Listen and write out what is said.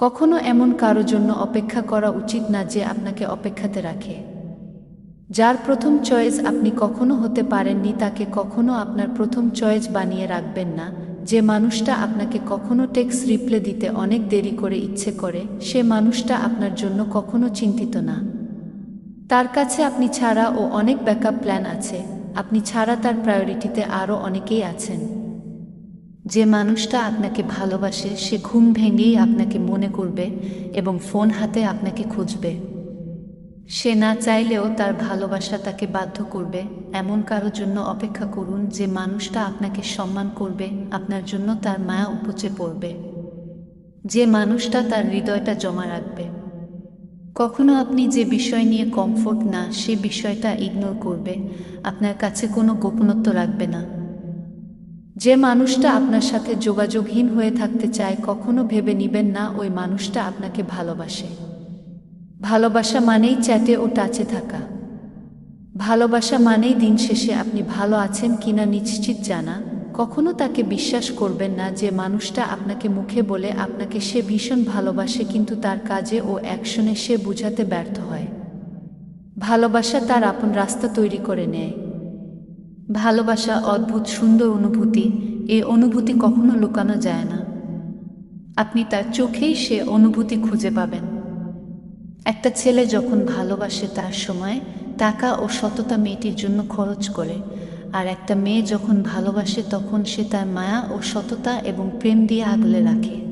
কখনো এমন কারও জন্য অপেক্ষা করা উচিত না যে আপনাকে অপেক্ষাতে রাখে। যার প্রথম চয়েস আপনি কখনো হতে পারেননি, তাকে কখনো আপনার প্রথম চয়েস বানিয়ে রাখবেন না। যে মানুষটা আপনাকে কখনো টেক্স রিপ্লে দিতে অনেক দেরি করে ইচ্ছে করে, সে মানুষটা আপনার জন্য কখনো চিন্তিত না। তার কাছে আপনি ছাড়া ও অনেক ব্যাকআপ প্ল্যান আছে। আপনি ছাড়া তার প্রায়োরিটিতে আরও অনেকেই আছেন। যে মানুষটা আপনাকে ভালোবাসে, সে ঘুম ভেঙেই আপনাকে মনে করবে এবং ফোন হাতে আপনাকে খুঁজবে। সে না চাইলেও তার ভালোবাসা তাকে বাধ্য করবে। এমন কারোর জন্য অপেক্ষা করুন যে মানুষটা আপনাকে সম্মান করবে, আপনার জন্য তার মায়া উপচে পড়বে। যে মানুষটা তার হৃদয়টা জমা রাখবে। কখনো আপনি যে বিষয় নিয়ে কমফোর্ট না, সে বিষয়টা ইগনোর করবে। আপনার কাছে কোনো গোপনত্ব রাখবে না। যে মানুষটা আপনার সাথে যোগাযোগহীন হয়ে থাকতে চায় কখনো ভেবে নিবেন না ওই মানুষটা আপনাকে ভালোবাসে। ভালোবাসা মানেই চ্যাটে ও টাচে থাকা। ভালোবাসা মানেই দিন শেষে আপনি ভালো আছেন কিনা নিশ্চিত জানা। কখনো তাকে বিশ্বাস করবেন না যে মানুষটা আপনাকে মুখে বলে আপনাকে সে ভীষণ ভালোবাসে কিন্তু তার কাজে ও অ্যাকশনে সে বুঝাতে ব্যর্থ হয়। ভালোবাসা তার আপন রাস্তা তৈরি করে নেয়। ভালোবাসা, অদ্ভুত, সুন্দর অনুভূতি, এ অনুভূতি কখনো লুকানো যায় না। আপনি তার চোখেই সে অনুভূতি খুঁজে পাবেন। একটা ছেলে যখন ভালোবাসে তার সময়, টাকা ও সততা মেয়েটির জন্য খরচ করে, আর একটা মেয়ে যখন ভালোবাসে তখন সে তার মায়া ও সততা এবং প্রেম দিয়ে আগলে রাখে।